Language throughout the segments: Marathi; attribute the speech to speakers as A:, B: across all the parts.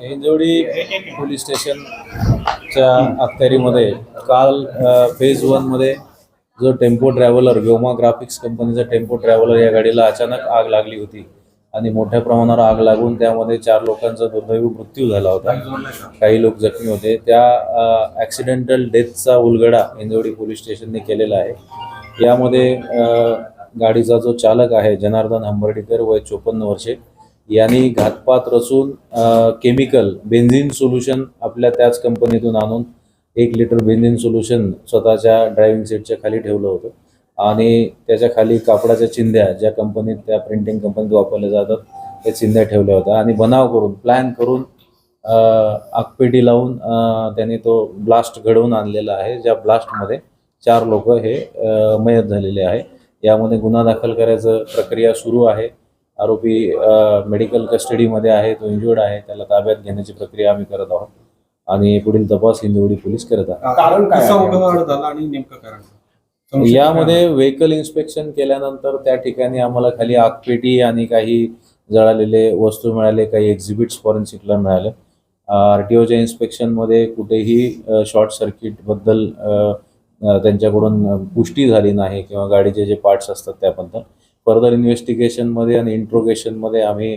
A: हिंजवडी पोलीस स्टेशनच्या अखत्यारीमध्ये काल फेज वनमध्ये जो टेम्पो ट्रॅव्हलर व्योमा ग्राफिक्स कंपनीचा टेम्पो ट्रॅव्हलर या गाडीला अचानक आग लागली होती. आणि मोठ्या प्रमाणावर आग लागून त्यामध्ये चार लोकांचा दुर्दैवी मृत्यू झाला होता. काही लोक जखमी होते. त्या ॲक्सिडेंटल डेथचा उलगडा इंजोडी पोलीस स्टेशनने केलेला आहे. यामध्ये गाडीचा जो चालक आहे जनार्दन हंबर्डीकर वय चोपन्न वर्षे यांनी घातपात रचून केमिकल बेन्झिन सोल्युशन आपल्या त्याच कंपनीतून आणून एक लिटर बेन्झिन सोल्युशन स्वतःच्या ड्रायव्हिंग सीटच्या खाली ठेवलं होतं. आणि त्याच्याखाली कापडाच्या चिंध्या ज्या कंपनीत त्या प्रिंटिंग कंपनीत वापरल्या जातात त्या चिंध्या ठेवल्या होत्या. आणि बनाव करून प्लॅन करून अ, आगपेटी लावून त्यांनी तो ब्लास्ट घडवून आणलेला आहे ज्या ब्लास्टमध्ये चार लोक हे मयत झालेले आहे. यामध्ये गुन्हा दाखल करायचं प्रक्रिया सुरू आहे. आरोपी मेडिकल कस्टडीमध्ये आहे तो इंजुर्ड आहे त्याला ताब्यात घेण्याची प्रक्रिया आम्ही करत आहोत. आणि पुढील तपास हिंजवडी पोलीस करत आहेत.
B: कारण
A: यामध्ये व्हेकल इन्स्पेक्शन केल्यानंतर त्या ठिकाणी आम्हाला खाली आगपेटी आणि काही जळालेले वस्तू मिळाले काही एक्झिबिट्स फॉरेन्सिकला मिळाले. आर टी ओच्या इन्स्पेक्शनमध्ये कुठेही शॉर्ट सर्किटबद्दल त्यांच्याकडून पुष्टी झाली नाही किंवा गाडीचे जे पार्ट्स असतात त्याबद्दल. फर्दर इन्व्हेस्टिगेशनमध्ये आणि इंट्रोगेशनमध्ये आम्ही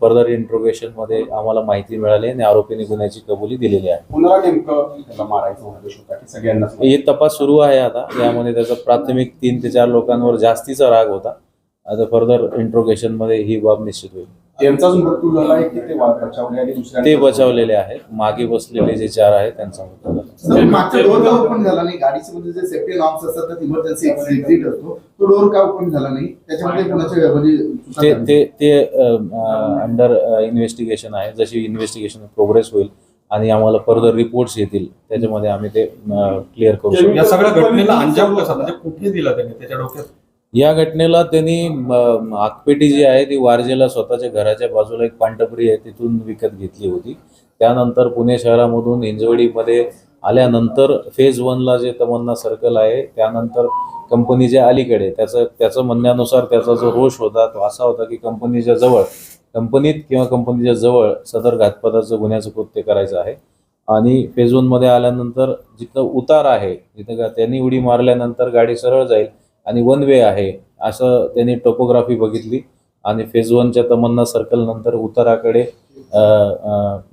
A: फर्दर इंट्रोगेशनमध्ये आम्हाला माहिती मिळाली आणि आरोपीने गुन्ह्याची कबुली दिलेली आहे.
B: कुणाला नेमकं त्याला मारायचा उद्देश होता की सगळ्यांना
A: हे तपास सुरू आहे आता. यामध्ये त्याचा प्राथमिक तीन ते चार लोकांवर जास्तीचा राग होता. आता फर्दर इंट्रोगेशनमध्ये ही बाब निश्चित होईल.
B: त्यांचाच मृत्यू झालाय की ते बचावले आणि
A: ते बचावलेले आहेत. मागे बसलेले जे चार आहेत त्यांचा मृत्यू झाला.
C: सर मागचा डोर का ओपन झाला नाही? गाडीच्या मध्ये जे सेफ्टी नॉर्म्स असतात त्यात इमर्जन्सी एक्झिट असतो. तो डोर का ओपन झाला नाही? त्याच्यामध्ये कोणाच्या म्हणजे चुका
A: ते
C: झाल्या?
A: ते ते अंडर इन्व्हेस्टिगेशन आहे. जशी इन्व्हेस्टिगेशन प्रोग्रेस होईल आणि आम्हाला फर्दर रिपोर्ट्स येतील त्याच्यामध्ये आम्ही ते क्लिअर करू शकतो.
D: या सगळ्या घटनेला अंजाम कसा म्हणजे कुठे दिला त्याने? त्याच्या डोक्यात?
A: या घटनेला त्यांनी जी आहे ती वारजेला स्वतःच्या घराच्या बाजूला एक पांटपरी आहे तिथून विकत घेतली होती. त्यानंतर पुणे शहरामधून हिंजवडीमध्ये आल्यानंतर फेज वनला जे तमन्ना सर्कल आहे त्यानंतर कंपनीच्या अलीकडे त्याचं त्याचं म्हणण्यानुसार त्याचा जो रोष होता तो असा होता की कंपनीच्या जवळ कंपनीत किंवा कंपनीच्या जवळ सदर घातपाताचं गुन्ह्याचं कृत्य करायचं आहे. आणि फेज वनमध्ये आल्यानंतर जिथं उतार आहे जिथं का त्यांनी उडी मारल्यानंतर गाडी सरळ जाईल आणि वन वे आहे असं त्यांनी टोपोग्राफी बघितली. आणि फेज वनच्या तमन्ना सर्कल नंतर उताराकडे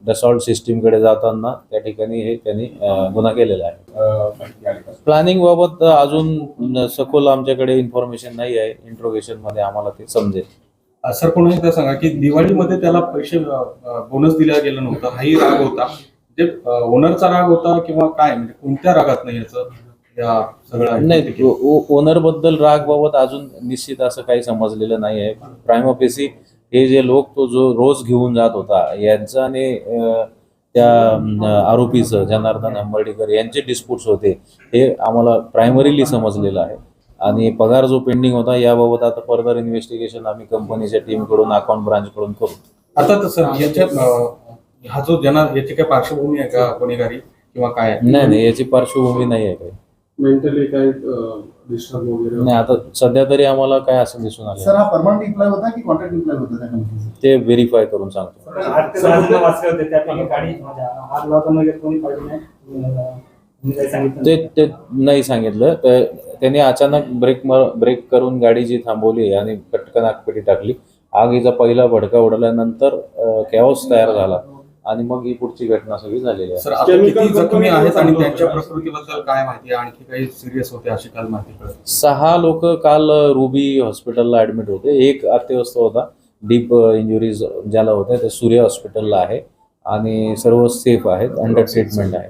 A: डसॉल्ट सिस्टीमकडे जाताना त्या ठिकाणी हे त्यांनी गुन्हा केलेला आहे? प्लॅनिंग बाबत अजून सखोल आमच्याकडे इन्फॉर्मेशन नाही आहे. इंट्रोगेशनमध्ये आम्हाला ते समजेल.
D: सर पुन्हा एकदा सांगा की दिवाळीमध्ये त्याला पैसे बोनस दिला गेला नव्हता. हाही राग होता. म्हणजे ओनरचा राग होता किंवा काय? म्हणजे कोणत्या रागात नाही याचं?
A: नाही ओनरबद्दल राग बाबत अजून निश्चित असं काही समजलेलं नाही आहे. प्रायमोपेसी हे जे लोक तो जो रोज घेऊन जात होता यांचं आणि त्या आरोपीचं जनार्दन अंबर्डीकर यांचे डिस्प्यूट्स होते हे आम्हाला प्रायमरीली समजलेलं आहे. आणि पगार जो पेंडिंग होता याबाबत आता फर्दर इन्व्हेस्टिगेशन आम्ही कंपनीच्या टीमकडून अकाउंट ब्रांचकडून करू.
D: आता तसं याच्या हा जो जना याची काय पार्श्वभूमी आहे का गुन्हेगारी किंवा काय?
A: नाही नाही याची पार्श्वभूमी नाही आहे काही.
E: मेंटली काही डिस्टर्ब वगैरे
A: नाही आता सध्या तरी आम्हाला काय असं दिसून
C: सर
A: आलं
C: हा परमनंट एम्प्लॉय होता की कॉन्ट्रॅक्ट एम्प्लॉय होता त्या कंपनीचा
A: ते व्हेरीफाय करून सांगतो. ते ते नाही सांगितलं. तर त्यांनी अचानक ब्रेक ब्रेक करून गाडी जी थांबवली आणि पटकन आगपेटी टाकली. आगीचा पहिला भडका उडल्यानंतर कॅओस तयार झाला. आणि मग ही पुढची घटना सगळी झालेली आहे.
D: सर आता
E: Chemical
D: किती जखमी आहेत आणि त्यांच्या. प्रकृतीबद्दल काय माहिती आहे? आणखी काही सिरियस होते अशी काल माहिती
A: सहा लोक काल रुबी हॉस्पिटलला ऍडमिट होते. एक अत्यवस्थ होता. डीप इंजुरीज ज्याला होत्या ते सूर्य हॉस्पिटलला आहे. आणि सर्व सेफ आहेत. अंडर ट्रीटमेंट आहे.